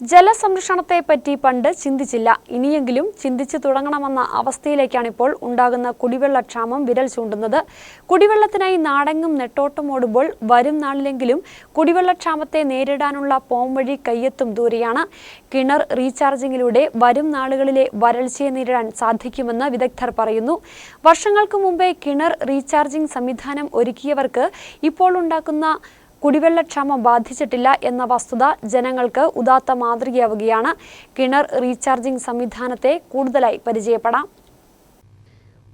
ജലസംരക്ഷണത്തെപ്പറ്റി പണ്ട് ചിന്തിച്ചില്ല. ഇനിയെങ്കിലും ചിന്തിച്ചു തുടങ്ങണമെന്ന അവസ്ഥയിലേക്കാണിപ്പോൾ ഉണ്ടാകുന്ന കുടിവെള്ളക്ഷാമം വിരൽ ചൂണ്ടുന്നത്. കുടിവെള്ളത്തിനായി നാടെങ്ങും നെട്ടോട്ടം ഓടുമ്പോൾ വരും നാളിലെങ്കിലും കുടിവെള്ളക്ഷാമത്തെ നേരിടാനുള്ള പോംവഴി കയ്യെത്തും ദൂരെയാണ്. കിണർ റീചാർജിങ്ങിലൂടെ വരും നാളുകളിലെ വരൾച്ചയെ നേരിടാൻ സാധിക്കുമെന്ന് വിദഗ്ധർ പറയുന്നു. വർഷങ്ങൾക്ക് മുമ്പേ കിണർ റീചാർജിംഗ് സംവിധാനം ഒരുക്കിയവർക്ക് ഇപ്പോൾ ഉണ്ടാക്കുന്ന കുടിവെള്ളക്ഷാമം ബാധിച്ചിട്ടില്ല എന്ന വസ്തുത ജനങ്ങൾക്ക് ഉദാത്ത മാതൃകയാവുകയാണ്. കിണർ റീചാർജിംഗ് സംവിധാനത്തെ കൂടുതലായി പരിചയപ്പെടാം.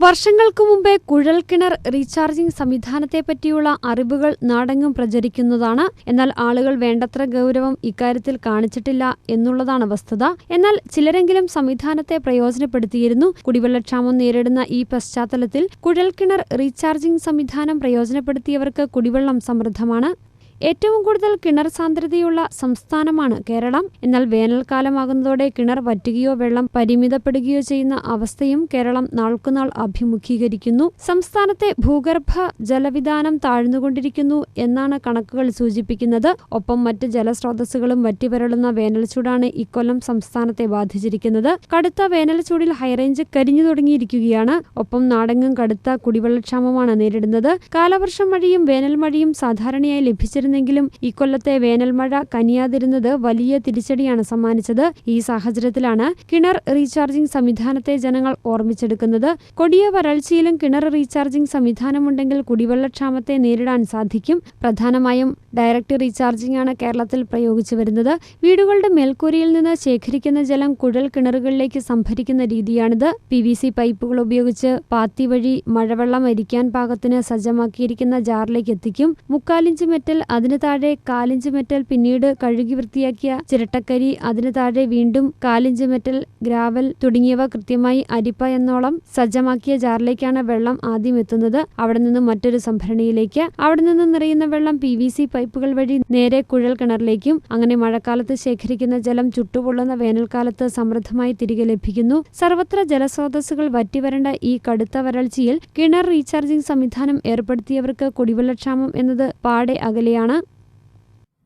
വർഷങ്ങൾക്ക് മുമ്പേ കുഴൽക്കിണർ റീചാർജിംഗ് സംവിധാനത്തെ പറ്റിയുള്ള അറിവുകൾ നാടെങ്ങും പ്രചരിക്കുന്നതാണ്. എന്നാൽ ആളുകൾ വേണ്ടത്ര ഗൗരവം ഇക്കാര്യത്തിൽ കാണിച്ചിട്ടില്ല എന്നുള്ളതാണ് വസ്തുത. എന്നാൽ ചിലരെങ്കിലും സംവിധാനത്തെ പ്രയോജനപ്പെടുത്തിയിരുന്നു. കുടിവെള്ളക്ഷാമം നേരിടുന്ന ഈ പശ്ചാത്തലത്തിൽ കുഴൽക്കിണർ റീചാർജിംഗ് സംവിധാനം പ്രയോജനപ്പെടുത്തിയവർക്ക് കുടിവെള്ളം സമൃദ്ധമാണ്. ഏറ്റവും കൂടുതൽ കിണർ സാന്ദ്രതയുള്ള സംസ്ഥാനമാണ് കേരളം. എന്നാൽ വേനൽക്കാലമാകുന്നതോടെ കിണർ വറ്റുകയോ വെള്ളം പരിമിതപ്പെടുകയോ ചെയ്യുന്ന അവസ്ഥയും കേരളം നാൾക്കുനാൾ അഭിമുഖീകരിക്കുന്നു. സംസ്ഥാനത്തെ ഭൂഗർഭ ജലവിധാനം താഴ്ന്നുകൊണ്ടിരിക്കുന്നു എന്നാണ് കണക്കുകൾ സൂചിപ്പിക്കുന്നത്. ഒപ്പം മറ്റ് ജലസ്രോതസ്സുകളും വറ്റിവരളുന്ന വേനൽച്ചൂടാണ് ഇക്കൊല്ലം സംസ്ഥാനത്തെ ബാധിച്ചിരിക്കുന്നത്. കടുത്ത വേനൽച്ചൂടിൽ ഹൈറേഞ്ച് കരിഞ്ഞു തുടങ്ങിയിരിക്കുകയാണ്. ഒപ്പം നാടെങ്ങും കടുത്ത കുടിവെള്ളക്ഷാമമാണ് നേരിടുന്നത്. കാലവർഷം മഴയും വേനൽ മഴയും സാധാരണയായി ലഭിച്ചിരുന്നെങ്കിലും ഇക്കൊല്ലത്തെ വേനൽമഴ കനിയാതിരുന്നത് വലിയ തിരിച്ചടിയാണ് സമ്മാനിച്ചത്. ഈ സാഹചര്യത്തിലാണ് കിണർ റീചാർജിംഗ് സംവിധാനത്തെ ജനങ്ങൾ ഓർമ്മിച്ചെടുക്കുന്നത്. കൊടിയ വരൾച്ചയിലും കിണർ റീചാർജിംഗ് സംവിധാനമുണ്ടെങ്കിൽ കുടിവെള്ളക്ഷാമത്തെ നേരിടാൻ സാധിക്കും. പ്രധാനമായും ഡയറക്ട് റീചാർജിംഗ് ആണ് കേരളത്തിൽ പ്രയോഗിച്ചു വരുന്നത്. വീടുകളുടെ മേൽക്കൂരയിൽ നിന്ന് ശേഖരിക്കുന്ന ജലം കുഴൽ കിണറുകളിലേക്ക് സംഭരിക്കുന്ന രീതിയാണിത്. പി വി സി പൈപ്പുകൾ ഉപയോഗിച്ച് പാത്തി വഴി മഴവെള്ളം അരിക്കാൻ പാകത്തിന് സജ്ജമാക്കിയിരിക്കുന്ന ജാറിലേക്ക് എത്തിക്കും. മുക്കാലിഞ്ച് മെറ്റൽ അതിന് താഴെ കാലിഞ്ച് മെറ്റൽ പിന്നീട് കഴുകി വൃത്തിയാക്കിയ ചിരട്ടക്കരി അതിന് താഴെ വീണ്ടും കാലിഞ്ച് മെറ്റൽ ഗ്രാവൽ തുടങ്ങിയവ കൃത്യമായി അരിപ്പ എന്നോളം സജ്ജമാക്കിയ ജാറിലേക്കാണ് വെള്ളം ആദ്യം എത്തുന്നത്. അവിടെ നിന്നും മറ്റൊരു സംഭരണിയിലേക്ക്. അവിടെ നിന്നും നിറയുന്ന വെള്ളം പി വി സി പൈപ്പുകൾ വഴി നേരെ കുഴൽ കിണറിലേക്കും അങ്ങനെ മഴക്കാലത്ത് ശേഖരിക്കുന്ന ജലം ചുട്ടുപൊള്ളുന്ന വേനൽക്കാലത്ത് സമൃദ്ധമായി തിരികെ ലഭിക്കുന്നു. സർവത്ര ജലസ്രോതസ്സുകൾ വറ്റിവരേണ്ട ഈ കടുത്ത വരൾച്ചയിൽ കിണർ റീചാർജിംഗ് സംവിധാനം ഏർപ്പെടുത്തിയവർക്ക് കുടിവെള്ളക്ഷാമം എന്നത് പാടെ അകലെയാണ്.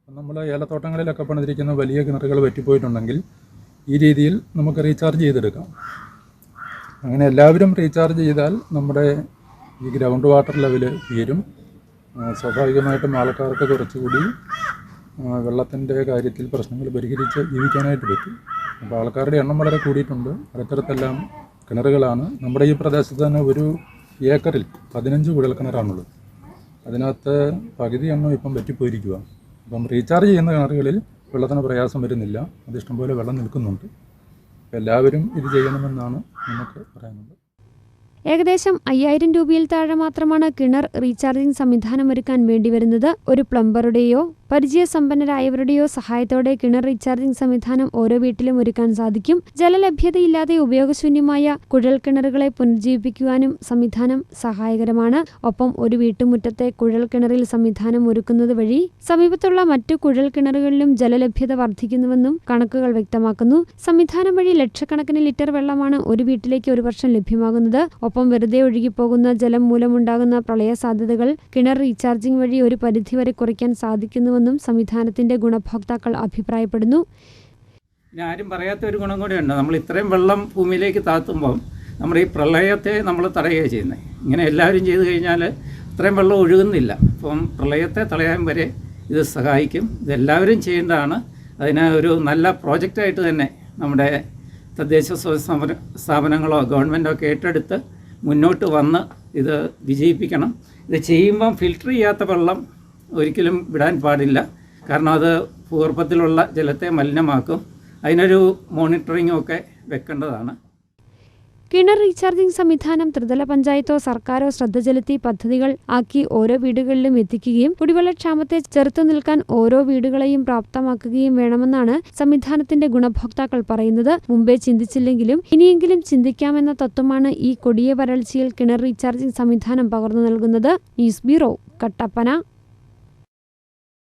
നമ്മൾ ഏലത്തോട്ടങ്ങളിലൊക്കെ പണിതിരിക്കുന്ന വലിയ കിണറുകൾ വറ്റിപ്പോയിട്ടുണ്ടെങ്കിൽ ഈ രീതിയിൽ നമുക്ക് റീചാർജ് ചെയ്തെടുക്കാം. അങ്ങനെ എല്ലാവരും റീചാർജ് ചെയ്താൽ നമ്മുടെ ഈ ഗ്രൗണ്ട് വാട്ടർ ലെവൽ ഉയരും സ്വാഭാവികമായിട്ടും ആൾക്കാർക്ക് കുറച്ചുകൂടി വെള്ളത്തിന്റെ കാര്യത്തിൽ പ്രശ്നങ്ങൾ പരിഹരിച്ച് ജീവിക്കാനായിട്ട് പറ്റും. അപ്പോൾ ആൾക്കാരുടെ എണ്ണം വളരെ കൂടിയിട്ടുണ്ട്. അടുത്തടുത്തെല്ലാം കിണറുകളാണ്. നമ്മുടെ ഈ പ്രദേശത്ത് തന്നെ ഒരു ഏക്കറിൽ പതിനഞ്ച് കുഴൽ കിണറാണുള്ളത്. അതിനകത്ത് പകുതി എണ്ണം ഇപ്പം വറ്റിപ്പോയിരിക്കുക അപ്പം റീചാർജ് ചെയ്യുന്ന കിണറുകളിൽ വെള്ളത്തിന് പ്രയാസം വരുന്നില്ല. അത് ഇഷ്ടംപോലെ വെള്ളം നിൽക്കുന്നുണ്ട്. എല്ലാവരും ഇത് ചെയ്യണമെന്നാണ് നമുക്ക് പറയുന്നത്. ഏകദേശം അയ്യായിരം രൂപയിൽ താഴെ മാത്രമാണ് കിണർ റീചാർജിംഗ് സംവിധാനം ഒരുക്കാൻ വേണ്ടിവരുന്നത് ഒരു പ്ലംബറുടെയോ പരിചയസമ്പന്നരായവരുടെയോ സഹായത്തോടെ കിണർ റീചാർജിംഗ് സംവിധാനം ഓരോ വീട്ടിലും ഒരുക്കാൻ സാധിക്കും. ജലലഭ്യതയില്ലാതെ ഉപയോഗശൂന്യമായ കുഴൽ കിണറുകളെ പുനരുജ്ജീവിപ്പിക്കുവാനും സംവിധാനം സഹായകരമാണ്. ഒപ്പം ഒരു വീട്ടുമുറ്റത്തെ കുഴൽ കിണറിൽ സംവിധാനം ഒരുക്കുന്നത് വഴി സമീപത്തുള്ള മറ്റു കുഴൽ കിണറുകളിലും ജലലഭ്യത വർദ്ധിക്കുന്നുവെന്നും കണക്കുകൾ വ്യക്തമാക്കുന്നു. സംവിധാനം വഴി ലക്ഷക്കണക്കിന് ലിറ്റർ വെള്ളമാണ് ഒരു വീട്ടിലേക്ക് ഒരു വർഷം ലഭ്യമാകുന്നത്. ഒപ്പം വെറുതെ ഒഴുകിപ്പോകുന്ന ജലം മൂലമുണ്ടാകുന്ന പ്രളയ സാധ്യതകൾ കിണർ റീചാർജിംഗ് വഴി ഒരു പരിധിവരെ കുറയ്ക്കാൻ സാധിക്കുന്നുവെന്നും സംവിധാനത്തിന്റെ ഗുണഭോക്താക്കൾ അഭിപ്രായപ്പെടുന്നു. ആരും പറയാത്ത ഒരു ഗുണം കൂടിയുണ്ട്. നമ്മൾ ഇത്രയും വെള്ളം ഭൂമിയിലേക്ക് താത്തുമ്പം നമ്മൾ ഈ പ്രളയത്തെ നമ്മൾ തടയുകയാണ് ചെയ്യുന്നത് ഇങ്ങനെ എല്ലാവരും ചെയ്തു കഴിഞ്ഞാൽ ഇത്രയും വെള്ളം ഒഴുകുന്നില്ല. അപ്പം പ്രളയത്തെ തടയാൻ വരെ ഇത് സഹായിക്കും. ഇതെല്ലാവരും ചെയ്യേണ്ടതാണ്. അതിന് ഒരു നല്ല പ്രോജക്റ്റായിട്ട് തന്നെ നമ്മുടെ തദ്ദേശ സ്വയം സ്ഥാപനങ്ങളോ ഗവൺമെന്റോ ഒക്കെ ഏറ്റെടുത്ത് മുന്നോട്ട് വന്ന് ഇത് വിജയിപ്പിക്കണം. ഇത് ചെയ്യുമ്പം ഫിൽട്ടർ ചെയ്യാത്ത വെള്ളം ഒരിക്കലും വിടാൻ പാടില്ല. കാരണം അത് ഭൂഗർഭത്തിലുള്ള ജലത്തെ മലിനമാക്കും. അതിനൊരു മോണിറ്ററിങ്ങും ഒക്കെ വെക്കേണ്ടതാണ്. കിണർ റീചാർജിംഗ് സംവിധാനം ത്രിതല പഞ്ചായത്തോ സർക്കാരോ ശ്രദ്ധ ചെലുത്തി പദ്ധതികൾ ആക്കി ഓരോ വീടുകളിലും എത്തിക്കുകയും കുടിവെള്ളക്ഷാമത്തെ ചെറുത്തു നിൽക്കാൻ ഓരോ വീടുകളെയും പ്രാപ്തമാക്കുകയും വേണമെന്നാണ് സംവിധാനത്തിന്റെ ഗുണഭോക്താക്കൾ പറയുന്നത്. മുമ്പേ ചിന്തിച്ചില്ലെങ്കിലും ഇനിയെങ്കിലും ചിന്തിക്കാമെന്ന തത്വമാണ് ഈ കൊടിയ വരൾച്ചയിൽ കിണർ റീചാർജിംഗ് സംവിധാനം പകർന്നു നൽകുന്നത്. News bureau Kattappana.